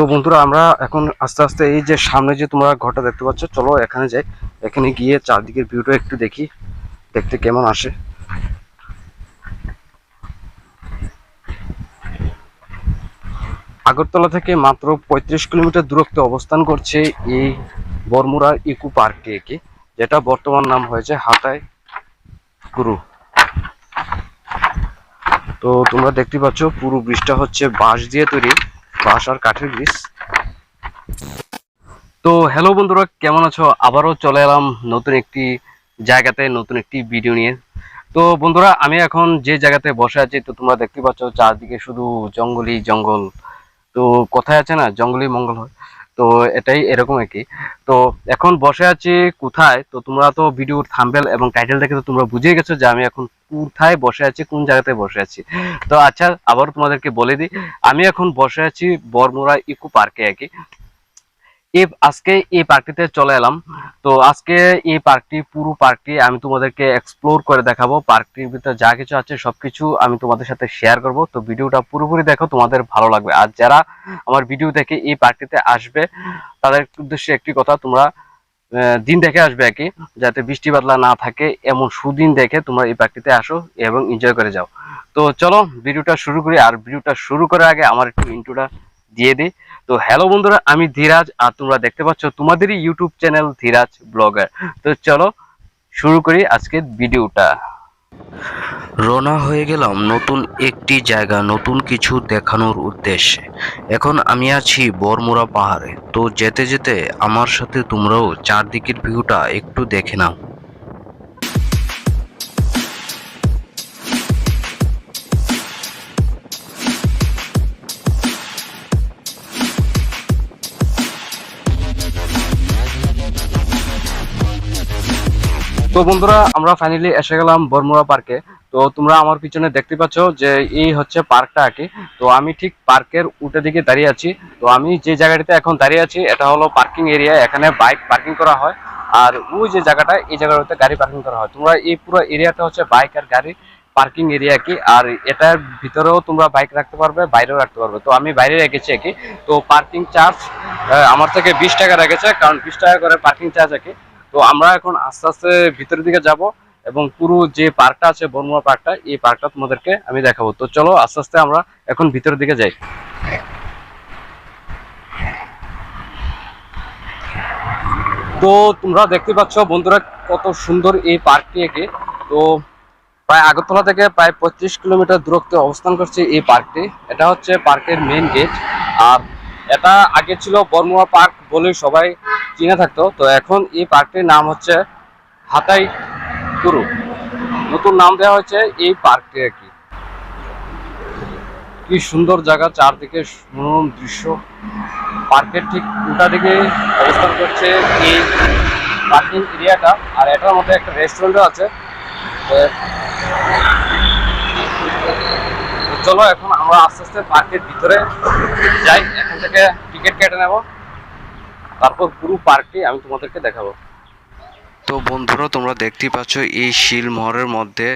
তো বন্ধুরা, আমরা এখন আস্তে আস্তে এই যে সামনে যে তোমরা ঘরটা দেখতে পাচ্ছ, চলো এখানে যাই। এখানে গিয়ে চারদিকের ভিউটা একটু দেখি, দেখতে কেমন আসে। আগরতলা থেকে মাত্র পঁয়ত্রিশ কিলোমিটার দূরত্বে অবস্থান করছে এই বরমুড়া ইকো পার্কটি একে, যেটা বর্তমান নাম হয়েছে হাতায় গুরু তো তোমরা দেখতে পাচ্ছ, পুরো ব্রিজটা হচ্ছে বাঁশ দিয়ে তৈরি। বাঁশ আর কাঠের ব্রিজ তো হ্যালো বন্ধুরা, কেমন আছো? আবারও চলে এলাম নতুন একটি জায়গাতে, নতুন একটি ভিডিও নিয়ে। তো বন্ধুরা, আমি এখন যে জায়গাতে বসে আছি, তো তোমরা দেখতে পাচ্ছ চারদিকে শুধু জঙ্গলই জঙ্গল। তো কোথায় আছে না, জঙ্গলই মঙ্গল হয়। তো এটাই এরকম আর কি। তো এখন বসে আছি কোথায়? তো তোমরা তো ভিডিওর থাম্বেল এবং টাইটেল দেখে তো তোমরা বুঝে গেছো যে আমি এখন কোথায় বসে আছি, কোন জায়গাতে বসে আছি। তো আচ্ছা আবার তোমাদেরকে বলে দিই, আমি এখন বসে আছি বরমুরা ইকো পার্কে আর কি। এই আজকে এই পার্কটিতে চলে এলাম। তো আজকে এই পার্কটি, পুরো পার্কটি আমি তোমাদেরকে এক্সপ্লোর করে দেখাবো। পার্কটির ভিতরে যা কিছু আছে সবকিছু আমি তোমাদের সাথে শেয়ার করব। তো ভিডিওটা পুরোপুরি দেখো, তোমাদের ভালো লাগবে। আর যারা আমার ভিডিও দেখে এই পার্কটিতে আসবে, তাদের উদ্দেশ্যে একটি কথা, তোমরা দিন দেখে আসবে আর কি, যাতে বৃষ্টি বাদলা না থাকে, এমন সুদিন দেখে তোমরা এই পার্কটিতে আসো এবং এনজয় করে যাও। তো চলো, ভিডিওটা শুরু করি। আর ভিডিওটা শুরু করার আগে আমার একটু ইন্ট্রোটা দিয়ে দিই। তো হ্যালো বন্ধুরা, আমি ধীরাজ আর তোমরা দেখতে পাচ্ছ তোমাদেরই ইউটিউব চ্যানেল ধীরাজ ব্লগার। তো চলো শুরু করি আজকের ভিডিওটা। রওনা হয়ে গেলাম নতুন একটি জায়গা, নতুন কিছু দেখানোর উদ্দেশ্যে। এখন আমি আছি বরমুরা পাহাড়ে। তো যেতে যেতে আমার সাথে তোমরাও চারদিকের ভিউটা একটু দেখে নাও। তো বন্ধুরা, আমরা ফাইনালি এসে গেলাম বরমুড়া পার্কে তো তোমরা আমার পিছনে দেখতে পাচ্ছ যে এই হচ্ছে পার্কটা আর কি। তো আমি ঠিক পার্কের উল্টো দিকে দাঁড়িয়ে আছি। তো আমি যে জায়গাটিতে এখন দাঁড়িয়ে আছি, এটা হলো পার্কিং এরিয়া এখানে বাইক পার্কিং করা হয়। আর ওই যে জায়গাটা, এই জায়গাটাতে গাড়ি পার্কিং করা হয়। তোমরা এই পুরো এরিয়াটা হচ্ছে বাইক আর গাড়ি পার্কিং এরিয়া কি। আর এটার ভিতরেও তোমরা বাইক রাখতে পারবে, বাইরেও রাখতে পারবে। তো আমি বাইরে রেখেছি কি। তো পার্কিং চার্জ আমার থেকে বিশ টাকা রেখেছে। কারণ বিশ টাকা করে পার্কিং চার্জ আর কি। তো আমরা এখন আস্তে আস্তে ভিতরের দিকে যাব এবং পুরো যে পার্কটা আছে বনমোয়া পার্কটা, এই পার্কটা তোমাদেরকে আমি দেখাবো। তো চলো আস্তে আস্তে আমরা এখন ভিতরের দিকে যাই। তো তোমরা দেখতে পাচ্ছ বন্ধুরা কত সুন্দর এই পার্কটি একে। তো প্রায় আগরতলা থেকে প্রায় পঁচিশ কিলোমিটার দূরত্বে অবস্থান করছে এই পার্কটি। এটা হচ্ছে পার্কের মেইন গেট আর এটা আগে ছিল বর্মুয়া পার্ক বলে সবাই চিনে থাকতো। তো এখন এই পার্কটির নাম হচ্ছে হাতাই গুরু নতুন নাম দেওয়া হয়েছে এই পার্কটি আর কি। সুন্দর জায়গা, চারদিকে মনোরম দৃশ্য। পার্কের ঠিক উল্টা দিকে অবস্থান করছে এই পার্কিং এরিয়াটা। আর এটার মধ্যে একটা রেস্টুরেন্টও আছে। চলো, এখন আমরা আস্তে আস্তে পার্কের ভিতরে যাই। এখান থেকে টিকিট কেটে নেব। তারপর পুরো পার্কটি আমি তোমাদেরকে দেখাবো। তো বন্ধুরা, তোমরা দেখতেই পাচ্ছ, এই শিলমহরের মধ্যে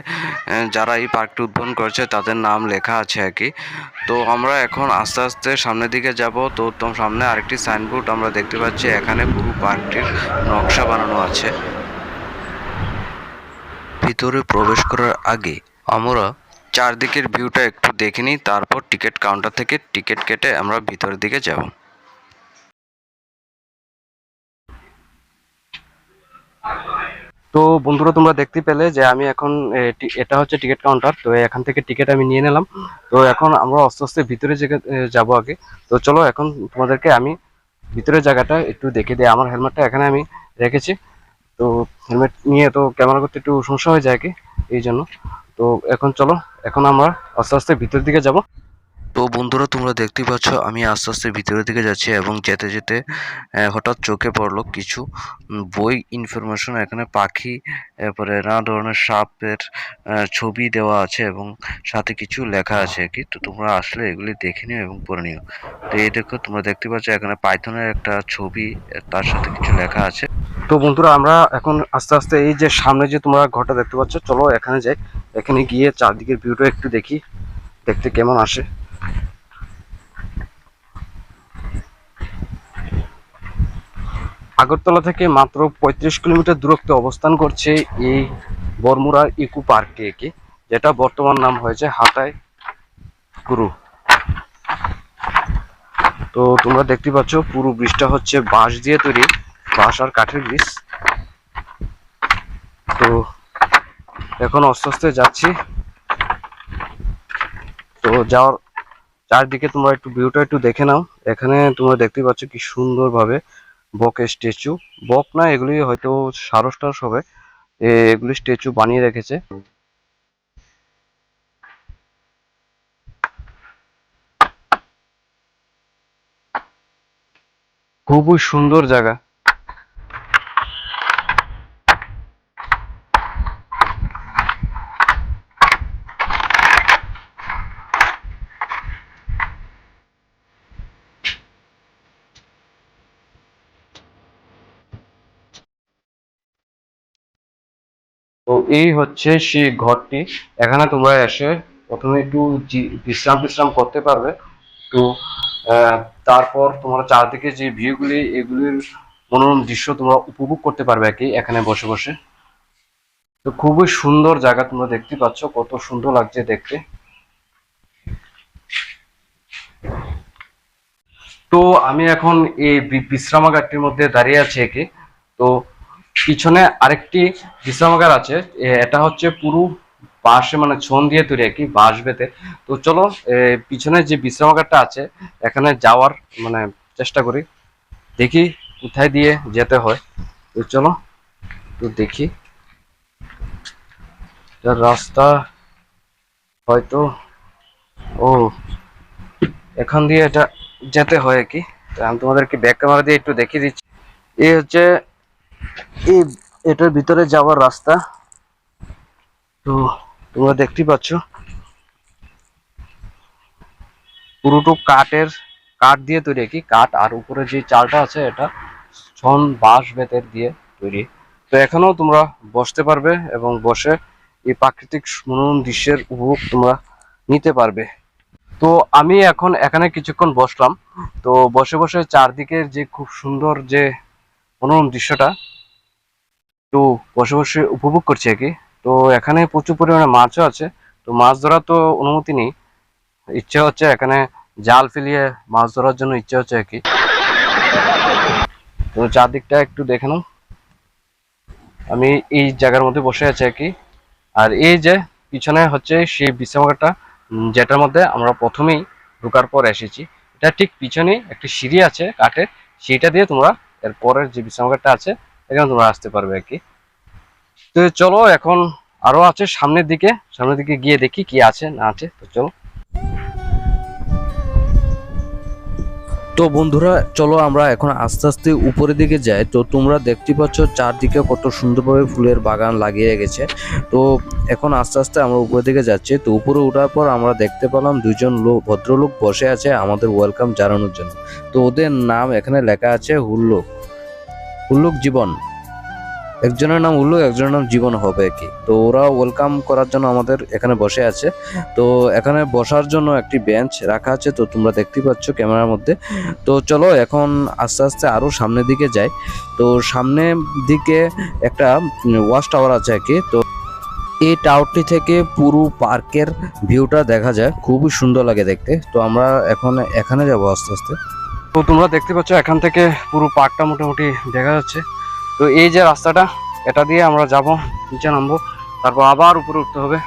যারা এই পার্কটি উদ্বোধন করেছে, তাদের নাম লেখা আছে আর কি। তো আমরা এখন আস্তে আস্তে সামনের দিকে যাব। তো তোম, সামনে আরেকটি সাইনবোর্ড আমরা দেখতে পাচ্ছি। এখানে পুরো পার্কটির নকশা বানানো আছে। ভিতরে প্রবেশ করার আগে আমরা চারদিকের ভিউটা একটু দেখে নিই, তারপর টিকিট কাউন্টার থেকে টিকিট কেটে আমরা ভিতরের দিকে যাব। তো বন্ধুরা, তোমরা দেখতে পেলে যে আমি এখন এটা হচ্ছে টিকিট কাউন্টার তো এখান থেকে টিকিট আমি নিয়ে নিলাম। তো এখন আমরা আস্তে আস্তে ভিতরে যাব আগে। তো চলো এখন তোমাদেরকে আমি ভিতরের জায়গাটা একটু দেখে দিই। আমার হেলমেটটা এখানে আমি রেখেছি। তো হেলমেট নিয়ে তো ক্যামেরা করতে একটু সমস্যা হয়ে যায় কি এই জন্য। তো এখন চলো এখন আমরা আস্তে আস্তে ভিতরের দিকে যাব। তো বন্ধুরা, তোমরা দেখতে পাচ্ছ, আমি আস্তে আস্তে ভিতরের দিকে যাচ্ছি এবং যেতে যেতে হঠাৎ চোখে পড়ল কিছু বই ইনফরমেশন এখানে পাখি, এরপরে নানা ধরনের সাপের ছবি দেওয়া আছে এবং সাথে কিছু লেখা আছে কি। তো তোমরা আসলে এগুলি দেখে নিও এবং পড়ে নিও। তো এই দেখো, তোমরা দেখতে পাচ্ছ, এখানে পাইথনের একটা ছবি, তার সাথে কিছু লেখা আছে। তো বন্ধুরা, আমরা এখন আস্তে আস্তে এই যে সামনে যে তোমরা ঘরটা দেখতে পাচ্ছ, চলো এখানে যাই। এখানে গিয়ে চারদিকের ভিউটা একটু দেখি, দেখতে কেমন আসে। আগরতলা থেকে মাত্র পঁয়ত্রিশ কিলোমিটার দূরত্বে অবস্থান করছে এই বরমুড়া ইকো পার্কে একে, যেটা বর্তমান নাম হয়েছে হাতায় গুরু তো তোমরা দেখতে পাচ্ছ, পুরো ব্রিজটা হচ্ছে বাঁশ দিয়ে তৈরি, বাঁশ আর কাঠের ব্রিজ। তো এখন আস্তে যাচ্ছি। তো যাওয়ার চারদিকে তোমরা একটু ভিউটা একটু দেখে নাও। এখানে তোমরা দেখতে পাচ্ছ কি সুন্দরভাবে বকের স্ট্যাচু বক না, এগুলি হয়তো সারস টারস হবে এগুলি স্ট্যাচু বানিয়ে রেখেছে। খুবই সুন্দর জায়গা। তো এই হচ্ছে সেই ঘরটি। এখানে তোমরা এসে প্রথমে একটু বিশ্রাম বিশ্রাম করতে পারবে। তো তারপর তোমরা চারদিকে যে ভিউগুলি, এগুলির মনোরম দৃশ্য তোমরা উপভোগ করতে পারবে কি এখানে বসে বসে। তো খুবই সুন্দর জায়গা তোমরা দেখতে পাচ্ছ, কত সুন্দর লাগছে দেখতে। তো আমি এখন এই বিশ্রামাগারটির মধ্যে দাঁড়িয়ে আছি একে তো পিছনে আরেকটি বিশ্রামাগার আছে। এটা হচ্ছে পুরো বাঁশে মানে ছন দিয়ে তৈরি আর কি, বাঁশ বেতে তো চলো পিছনে যে বিশ্রামাগারটা আছে, এখানে যাওয়ার মানে চেষ্টা করি। দেখি কোথায় দিয়ে যেতে হয়। তো চলো তো দেখি। রাস্তা, হয়তো, ও, এখান দিয়ে এটা যেতে হয় কি। আমি তোমাদেরকে ব্যাক ক্যামেরা দিয়ে একটু দেখিয়ে দিচ্ছি। এই হচ্ছে এই এটার ভিতরে যাওয়ার রাস্তা। তো তোমরা দেখতেই পাচ্ছ। পুরোটো কাঠের কাঠ দিয়ে তৈরি কি, কাঠ আর উপরে যে চালটা আছে এটা, ছন বাঁশ বেতের দিয়ে তৈরি। তো এখানেও তোমরা বসতে পারবে এবং বসে এই প্রাকৃতিক মনোরম দৃশ্যের উপভোগ তোমরা নিতে পারবে। তো আমি এখন এখানে কিছুক্ষণ বসলাম। তো বসে বসে চারদিকের যে খুব সুন্দর যে মনোরম দৃশ্যটা তো বসে বসে উপভোগ করছি আর কি। তো এখানে প্রচুর পরিমাণে মাছও আছে। তো মাছ ধরার তো অনুমতি নেই। ইচ্ছে হচ্ছে এখানে জাল ফেলিয়ে মাছ ধরার জন্য ইচ্ছে হচ্ছে আর কি। তো চারদিকটা একটু দেখে নাও। আমি এই জায়গার মধ্যে বসে আছি আর কি। আর এই যে পিছনে হচ্ছে সেই বিশ্রামাগারটা যেটার মধ্যে আমরা প্রথমেই ঢোকার পর এসেছি। এটা ঠিক পিছনে একটি সিঁড়ি আছে কাঠের। সেইটা দিয়ে তোমরা এর পরের যে বিশ্রামাগারটা আছে এখানে তোমরা আসতে পারবে আর কি। তো চলো, এখন আরও আছে সামনের দিকে। সামনের দিকে গিয়ে দেখি কি আছে, না আছে, তো চলো। তো বন্ধুরা, চলো আমরা এখন আস্তে আস্তে উপরের দিকে যাই। তো তোমরা দেখতে পাচ্ছ চারদিকে কত সুন্দরভাবে ফুলের বাগান লাগিয়ে গেছে। তো এখন আস্তে আস্তে আমরা উপরের দিকে যাচ্ছি। তো উপরে ওঠার পর আমরা দেখতে পেলাম দুইজন লোক, ভদ্রলোক বসে আছে আমাদের ওয়েলকাম জানানোর জন্য। তো ওদের নাম এখানে লেখা আছে হুল্লোক হুল্লোক জীবন। একজনের নাম উল্লুক একজনের নাম জীবন হবে কি? তো ওরা ওয়েলকাম করার জন্য আমাদের এখানে বসে আছে। তো এখানে বসার জন্য একটি বেঞ্চ রাখা আছে, তো তোমরা দেখতে পাচ্ছ ক্যামেরার মধ্যে। তো চলো এখন আস্তে আস্তে আরও সামনের দিকে যাই। তো সামনের দিকে একটা ওয়াশ টাওয়ার আছে আর কি। তো এই টাওয়ারটি থেকে পুরো পার্কের ভিউটা দেখা যায়। খুবই সুন্দর লাগে দেখতে। তো আমরা এখন এখানে যাব আস্তে আস্তে। তো তোমরা দেখতে পাচ্ছ, এখান থেকে পুরো পার্কটা মোটামুটি দেখা যাচ্ছে। তো এই যে রাস্তাটা, এটা দিয়ে আমরা যাব, নিচে নামবো, তারপর আবার উপরে উঠতে হবে।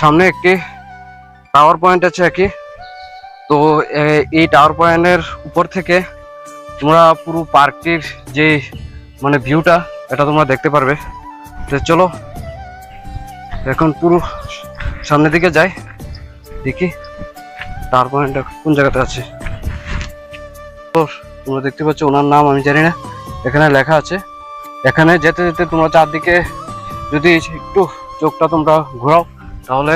সামনে একটি টাওয়ার পয়েন্ট আছে কি। তো এই টাওয়ার পয়েন্টের উপর থেকে তোমরা পুরো পার্কটির যে মানে ভিউটা এটা তোমরা দেখতে পারবে। তো চলো, এখন পুরো সামনের দিকে যাই, দেখি টাওয়ার পয়েন্টটা কোন জায়গাতে আছে। তোমরা দেখতে পাচ্ছ ওনার নাম, আমি জানি না। এখানে লেখা আছে, এখানে যেতে যেতে তোমরা চারদিকে যদি একটু চোখটা তোমরা ঘোরাও, তাহলে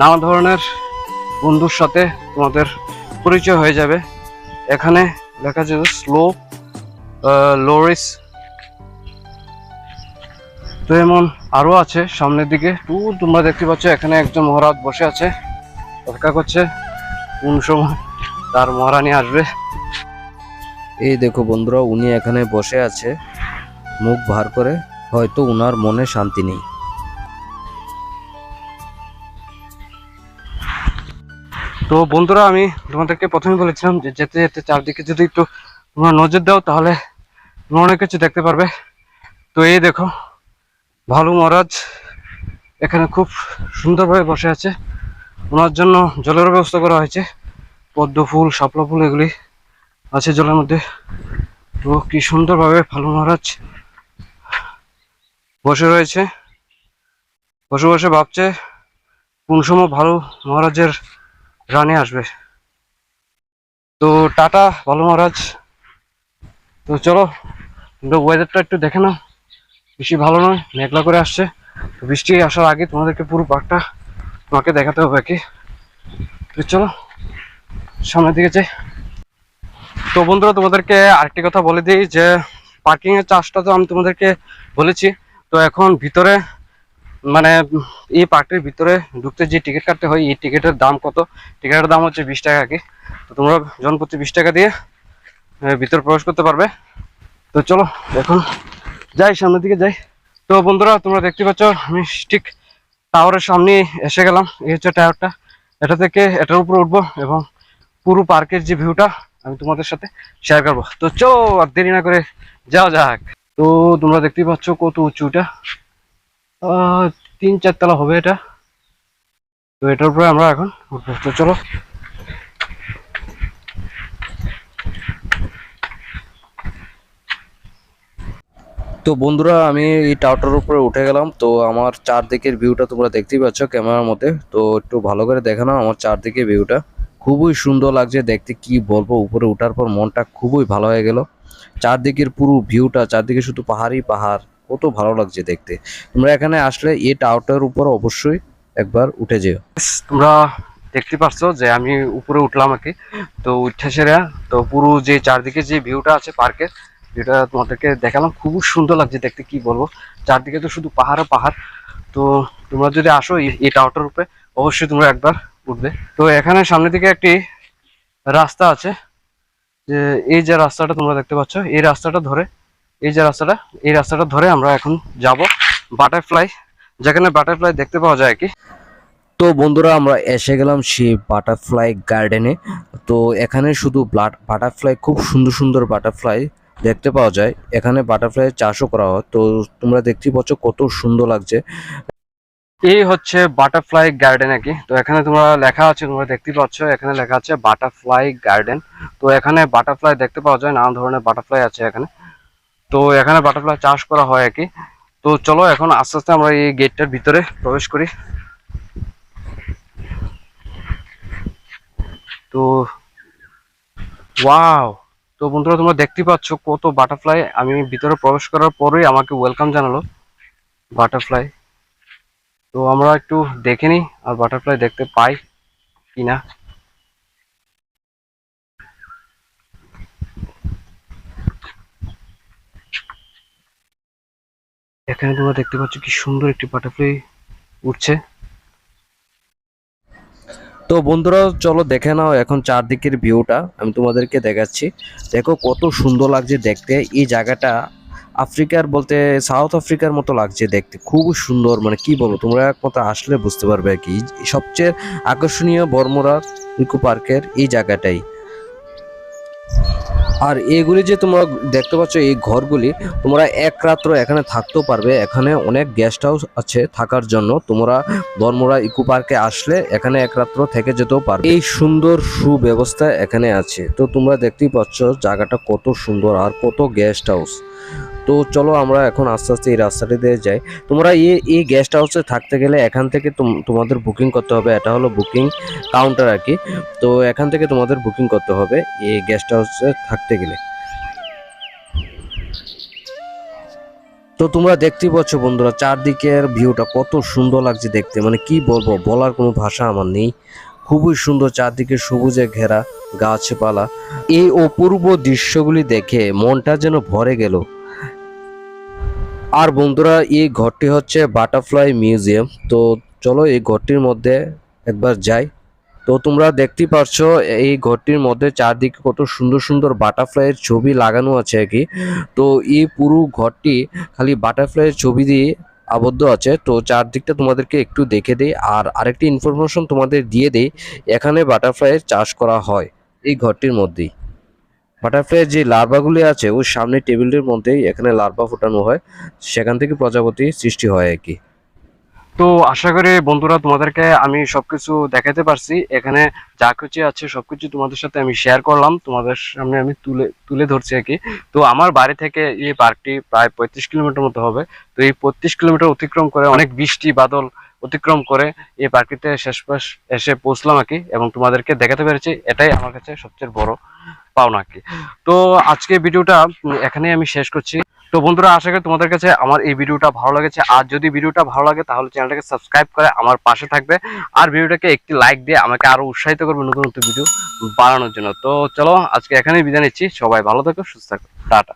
নানা ধরনের বন্ধুর সাথে তোমাদের পরিচয় হয়ে যাবে। এখানে লেখা আছে, স্লো লোরিস তো এমন আরও আছে সামনের দিকে। টু তোমরা দেখতে পাচ্ছ, এখানে একজন মহারাজ বসে আছে, অপেক্ষা করছে। কোন সময় তার মহারানী আসবে। এই দেখো বন্ধুরা উনি এখানে বসে আছে। মুখ ভার করে হয়তো উনার মনে শান্তি নেই। তো বন্ধুরা আমি তোমাদেরকে প্রথমে বলেছিলাম যে যেতে যেতে চারদিকে যদি একটু তোমরা নজর দাও তাহলে তোমরা অনেক কিছু দেখতে পারবে। তো এই দেখো ভালু মহারাজ এখানে খুব সুন্দরভাবে বসে আছে। ওনার জন্য জলের ব্যবস্থা করা হয়েছে। পদ্ম ফুল, শাপলা ফুল এগুলি আছে জলের মধ্যে। তো কি সুন্দরভাবে ভালু মহারাজ বসে রয়েছে, বসে বসে ভাবছে কোন সময় ভালু মহারাজের রানে আসবে। তো টাটা ভালো মহারাজ। তো চলো ওয়েদারটা একটু দেখে নাও। বেশি ভালো নয়, মেঘলা করে আসছে। বৃষ্টি আসার আগে তোমাদেরকে পুরো পার্কটা তোমাকে দেখাতে হবে কি। তো চলো। সামনের দিকে যাই। তো বন্ধুরা, তোমাদেরকে আরেকটি কথা বলে দিই যে পার্কিং এর চার্জটা তো আমি তোমাদেরকে বলেছি। তো এখন ভিতরে মানে এই পার্কটির ভিতরে ঢুকতে যে টিকিট কাটতে হয়, এই টিকিটের দাম কত? টিকিটের দাম হচ্ছে বিশ টাকা কি তো তোমরা জনপ্রতি বিশ টাকা দিয়ে ভিতরে প্রবেশ করতে পারবে। তো চলো, এখন যাই, সামনের দিকে যাই। তো বন্ধুরা, তোমরা দেখতে পাচ্ছ, আমি ঠিক টাওয়ারের সামনে এসে গেলাম। এই হচ্ছে টাওয়ারটা এটা থেকে এটার উপরে উঠবো এবং পুরো পার্কের যে ভিউটা আমি তোমাদের সাথে শেয়ার করব। তো চলো, আর দেরি না করে যাও যাক। তো তোমরা দেখতেই পাচ্ছ কত উঁচুটা তিন চারতলা হবে এটা। তো এটার উপরে আমরা এখন উঠবো। তো চলো। তো বন্ধুরা, আমি এই টাওয়ারটার উপরে উঠে গেলাম। তো আমার চারদিকের ভিউটা তোমরা দেখতেই পাচ্ছ ক্যামেরার মধ্যে। তো একটু ভালো করে দেখে নাও আমার চারদিকে ভিউটা। খুবই সুন্দর লাগছে দেখতে, কি বলব, উপরে ওঠার পর মনটা খুবই ভালো হয়ে গেল। চারদিকের পুরো ভিউটা চারদিকে শুধু পাহাড়ই পাহাড়, কত ভালো লাগছে দেখতে। তোমরা এখানে আসলে এই টাওয়ারটার উপর অবশ্যই একবার উঠে যেও। তোমরা দেখতে পাচ্ছ যে আমি উপরে উঠলাম আর কি। তো উঠে সেরা, তো পুরো যে চারদিকে যে ভিউটা আছে পার্কের, যেটা তোমাদেরকে দেখালাম, খুবই সুন্দর লাগছে দেখতে, কি বলব। চারদিকে তো শুধু পাহাড় পাহাড়। তো তোমরা যদি আসো এই টাওয়ারটার উপরে, অবশ্যই তোমরা একবার উঠবে। তো এখানে সামনে দিকে একটি রাস্তা আছে। যে এই যে রাস্তাটা তোমরা দেখতে পাচ্ছ, এই রাস্তাটা ধরে, এই যে রাস্তাটা, এই রাস্তাটা ধরে আমরা এখন যাব বাটারফ্লাই, যেখানে বাটারফ্লাই দেখতে পাওয়া যায় কি। তো বন্ধুরা, আমরা এসে গেলাম সেই বাটারফ্লাই গার্ডেনে। তো এখানে শুধু বাটারফ্লাই, খুব সুন্দর সুন্দর বাটারফ্লাই দেখতে পাওয়া যায়। এখানে বাটারফ্লাই চাষও করা হয়। তো তোমরা দেখতেই পাচ্ছ কত সুন্দর লাগছে। এই হচ্ছে বাটারফ্লাই গার্ডেন আর কি। তো এখানে তোমরা লেখা আছে, তোমরা দেখতে পাচ্ছ, এখানে লেখা আছে বাটারফ্লাই গার্ডেন। তো এখানে বাটারফ্লাই দেখতে পাওয়া যায়, নানা ধরনের বাটারফ্লাই আছে এখানে। তো এখানে বাটারফ্লাই চাষ করা হয় আর কি। তো চলো এখন আস্তে আস্তে আমরা এই গেটটার ভিতরে প্রবেশ করি। তো ওয়াও! তো বন্ধুরা, তোমরা দেখতে পাচ্ছ কত বাটারফ্লাই। আমি ভিতরে প্রবেশ করার পরেই আমাকে ওয়েলকাম জানালো বাটারফ্লাই। তো আমরা একটু দেখে নিই আর বাটারফ্লাই দেখতে পাই কিনা। এখানে তোমরা দেখতে পাচ্ছ কি সুন্দর একটি বাটারফ্লাই উঠছে। তো বন্ধুরা, চলো দেখে নাও এখন চারদিকের ভিউটা আমি তোমাদেরকে দেখাচ্ছি। দেখো কত সুন্দর লাগছে দেখতে। এই জায়গাটা আফ্রিকার বলতে সাউথ আফ্রিকার মতো লাগছে দেখতে। খুব সুন্দর মানে কি বলব, তোমরা একমাত্র আসলে বুঝতে পারবে আর কি। সবচেয়ে আকর্ষণীয় বর্মরা ইকো পার্কের এই জায়গাটাই। আর এগুলি যে তোমরা দেখতে পাচ্ছ, এই ঘরগুলি, তোমরা এক রাত্র এখানে থাকতেও পারবে। এখানে অনেক গেস্ট হাউস আছে থাকার জন্য। তোমরা বর্মরা ইকো পার্কে আসলে এখানে এক রাত্র থেকে যেতেও পারবে। এই সুন্দর সুব্যবস্থা এখানে আছে। তো তোমরা দেখতেই পাচ্ছ জায়গাটা কত সুন্দর আর কত গেস্ট হাউস তো চলো আমরা এখন আস্তে আস্তে এই রাস্তাটি দিয়ে যাই। তোমরা এই এই গেস্ট হাউসে থাকতে গেলে এখান থেকে তোম- তোমাদের বুকিং করতে হবে। এটা হলো বুকিং কাউন্টার আর কি। তো এখান থেকে তোমাদের বুকিং করতে হবে এই গেস্ট হাউসে থাকতে গেলে। তো তোমরা দেখতেই পাচ্ছ বন্ধুরা, চারদিকের ভিউটা কত সুন্দর লাগছে দেখতে। মানে কি বলব, বলার কোনো ভাষা আমার নেই। খুবই সুন্দর চারদিকে সবুজে ঘেরা গাছপালা। এই অপূর্ব দৃশ্যগুলি দেখে মনটা যেন ভরে গেল। আর বন্ধুরা, এই ঘরটি হচ্ছে বাটারফ্লাই মিউজিয়াম তো চলো এই ঘরটির মধ্যে একবার যাই। তো তোমরা দেখতেই পারছ, এই ঘরটির মধ্যে চারদিকে কত সুন্দর সুন্দর বাটারফ্লাইয়ের ছবি লাগানো আছে আর কি। তো এই পুরো ঘরটি খালি বাটারফ্লাইয়ের ছবি দিয়ে আবদ্ধ আছে। তো চারদিকটা তোমাদেরকে একটু দেখে দেই, আর আরেকটি ইনফরমেশন তোমাদের দিয়ে দেই, এখানে বাটারফ্লাইয়ের চাষ করা হয় এই ঘরটির মধ্যেই। বাটারফ্লাইয়ের যে লার্ভাগুলি আছে, ওই সামনে টেবিলের মধ্যেই এখানে লার্ভা ফোটানো হয়। সেখান থেকে প্রজাপতি সৃষ্টি হয় আর কি। তো আশা করি বন্ধুরা, তোমাদেরকে আমি সবকিছু দেখাতে পারছি। এখানে যা কিছু আছে, সবকিছু তোমাদের সাথে আমি শেয়ার করলাম। তোমাদের সামনে আমি তুলে তুলে ধরছি আর কি। তো আমার বাড়ি থেকে এই পার্কটি প্রায় পঁয়ত্রিশ কিলোমিটার মতো হবে। তো এই পঁয়ত্রিশ কিলোমিটার অতিক্রম করে অনেক বৃষ্টি, বাদল অতিক্রম করে এই পার্কটিতে শেষ পাশ এসে পৌঁছলাম আর কি। এবং তোমাদেরকে দেখাতে পেরেছি, এটাই আমার কাছে সবচেয়ে বড় পাওনা না কি তো আজকে ভিডিওটা এখানে আমি শেষ করছি। তো বন্ধুরা, আশা করি তোমাদের কাছে আমার এই ভিডিওটা ভালো লেগেছে। আর যদি ভিডিওটা ভালো লাগে, তাহলে চ্যানেলটাকে সাবস্ক্রাইব করে আমার পাশে থাকবে। আর ভিডিওটাকে একটি লাইক দিয়ে আমাকে আরও উৎসাহিত করবে নতুন নতুন ভিডিও বানানোর জন্য। তো চলো, আজকে এখানেই বিদায় নিচ্ছি। সবাই ভালো থাকো, সুস্থ থাকো। টাটা।